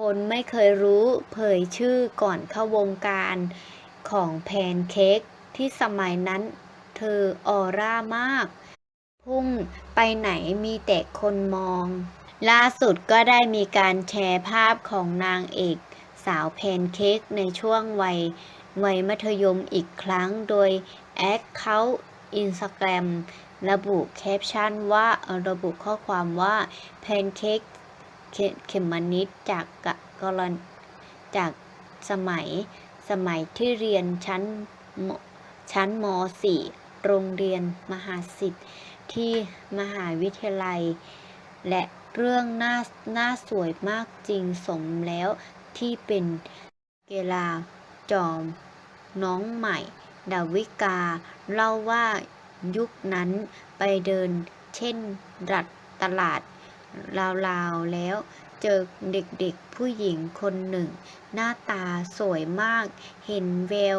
คนไม่เคยรู้เผยชื่อก่อนเข้าวงการของแพนเค้กที่สมัยนั้นเธอออร่ามาก พุ่งไปไหนมีแต่คนมอง ล่าสุดก็ได้มีการแชร์ภาพของนางเอกสาวแพนเค้กในช่วงวัยวัยมัธยมอีกครั้งโดยแอคเคาท์อินสตาแกรมระบุแคปชั่นว่าระบุข้อความว่าแพนเค้ก เขเขมมนิดจากกะกรณจากสมัยสมัยที่เรียนชั้นชั้นม .4 โรงเรียนมหาสิทธิ์ที่มหาวิทยาลัย และเรื่องหน้าหน้าสวยมากจริงสมแล้วที่เป็นเกลาจอม น้องใหม่ ดาวิกา เล่าว่ายุคนั้นไปเดินเช่นรัดตลาด ลาวๆแล้วเจอเด็กๆผู้หญิงคนหนึ่ง หน้าตาสวยมาก เห็นแวว